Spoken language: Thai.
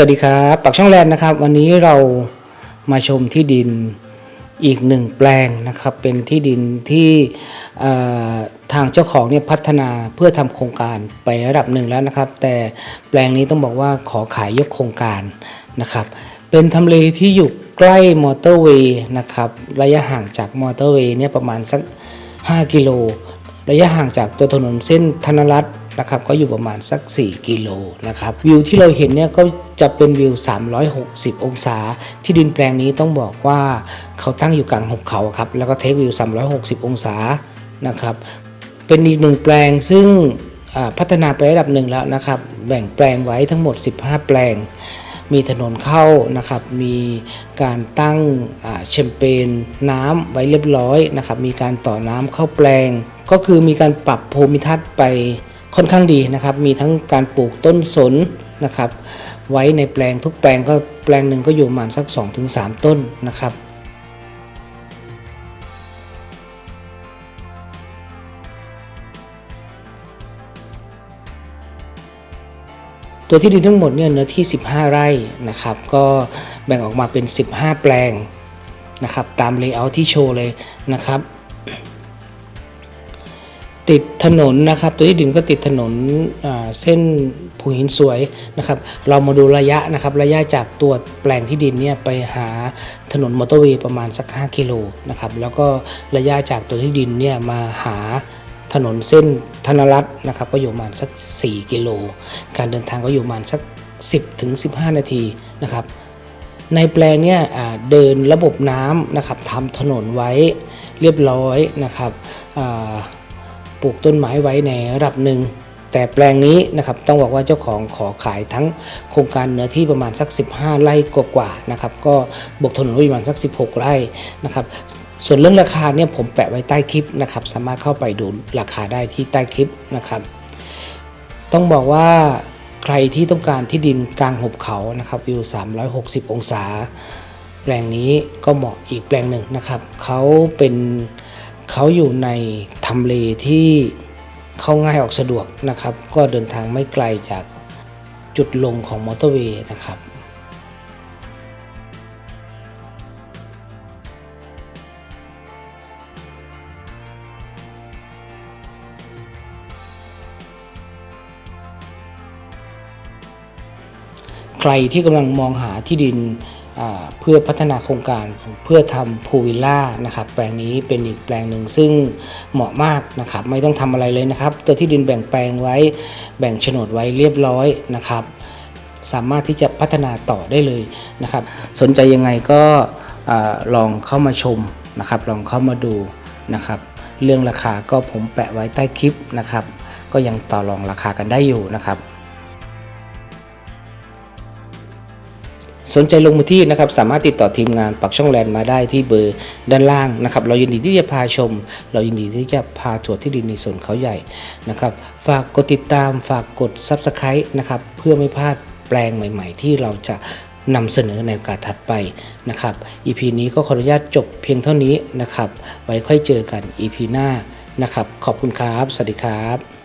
วัสดีครับปักช่องแลนด์นะครับ วันนี้เรามาชมที่ดินอีกหนึ่งแปลงนะครับ เป็นที่ดินที่ทางเจ้าของเนี่ยพัฒนาเพื่อทำโครงการไประดับหนึ่งแล้วนะครับ แต่แปลงนี้ต้องบอกว่าขอขายยกโครงการนะครับ เป็นทำเลที่อยู่ใกล้มอเตอร์เวย์นะครับ ระยะห่างจากมอเตอร์เวย์เนี่ยประมาณสัก 5 กิโล ระยะห่างจากตัวถนนเส้นธนรัตน์ นะครับก็อยู่ประมาณสัก 4 กิโลนะครับวิวที่เราเห็นเนี่ยก็จะเป็นวิว 360 องศา ที่ดินแปลงนี้ต้องบอกว่าเขาตั้งอยู่กลางหุบเขาครับแล้วก็เทควิว 360 องศานะครับเป็นอีกหนึ่งแปลงซึ่งพัฒนาไประดับหนึ่งแล้วนะครับ แบ่งแปลงไว้ทั้งหมด 15 แปลง มีถนนเข้านะครับ มีการตั้งแชมเปญน้ำไว้เรียบร้อยนะครับ มีการต่อน้ำเข้าแปลง ก็คือมีการปรับภูมิทัศน์ไป ค่อนข้างดีนะครับ มีทั้งการปลูกต้นสนนะครับ ไว้ในแปลงทุกแปลงก็แปลงหนึ่งก็อยู่ประมาณสัก 2-3 ต้นนะครับตัวที่ดินทั้งหมดเนี่ยเนื้อที่ 15 ไร่นะครับ ก็แบ่งออกมาเป็น 15 แปลงนะครับ ตามเลเยอร์ที่โชว์เลยนะครับ ติดถนนนะครับตัวที่ดินก็ติดถนนเส้นภูหินสวยนะครับ เรามาดูระยะนะครับ ระยะจากตัวแปลงที่ดินเนี่ยไปหาถนนมอเตอร์เวย์ประมาณสัก 5 กิโลนะครับ แล้วก็ระยะจากตัวที่ดินเนี่ยมาหาถนนเส้นธนรัตน์นะครับ ก็อยู่ประมาณสัก 4 กิโล การเดินทางก็อยู่ประมาณสัก 10ถึง15 นาทีนะครับ ในแปลงเนี่ยเดินระบบน้ำนะครับทำถนนไว้เรียบร้อยนะครับ ปลูกต้นไม้ไว้ในระดับหนึ่ง แต่แปลงนี้นะครับต้องบอกว่าเจ้าของขอขายทั้งโครงการเนื้อที่ประมาณสัก 15 ไร่กว่าๆนะครับก็บวกถนนว้ประมาณสัก 16 ไร่นะครับส่วนเรื่องราคาเนี่ยผมแปะไว้ใต้คลิปนะครับสามารถเข้าไปดูราคาได้ที่ใต้คลิปนะครับต้องบอกว่าใครที่ต้องการที่ดินกลางหุบเขานะครับวิว 360 องศา แปลงนี้ก็เหมาะอีกแปลงหนึ่งนะครับเขาเป็น เขาอยู่ในทำเลที่เข้าง่ายออกสะดวกนะครับ ก็เดินทางไม่ไกลจากจุดลงของมอเตอร์เวย์นะครับใครที่กำลังมองหาที่ดิน เพื่อพัฒนาโครงการเพื่อทำพูลวิลล่านะครับแปลงนี้เป็นอีกแปลงหนึ่งซึ่งเหมาะมากนะครับไม่ต้องทำอะไรเลยนะครับ ตัวที่ดินแบ่งแปลงไว้แบ่งโฉนดไว้เรียบร้อยนะครับ สามารถที่จะพัฒนาต่อได้เลยนะครับ สนใจยังไงก็อลองเข้ามาชมนะครับ ลองเข้ามาดูนะครับ เรื่องราคาก็ผมแปะไว้ใต้คลิปนะครับ ก็ยังต่อรองราคากันได้อยู่นะครับ สนใจลงมือที่นะครับสามารถติดต่อทีมงานปักช่องแลนด์มาได้ที่เบอร์ด้านล่างนะครับ เรายินดีที่จะพาชม เรายินดีที่จะพาตรวจที่ดินในส่วนเขาใหญ่นะครับฝากกดติดตามฝากกด Subscribe นะครับเพื่อไม่พลาดแปลงใหม่ ๆ ที่เราจะนำเสนอในโอกาสถัดไปนะครับ EP นี้ก็ขออนุญาตจบเพียงเท่านี้นะครับ ไว้ค่อยเจอกัน EP หน้านะครับ ขอบคุณครับ สวัสดีครับ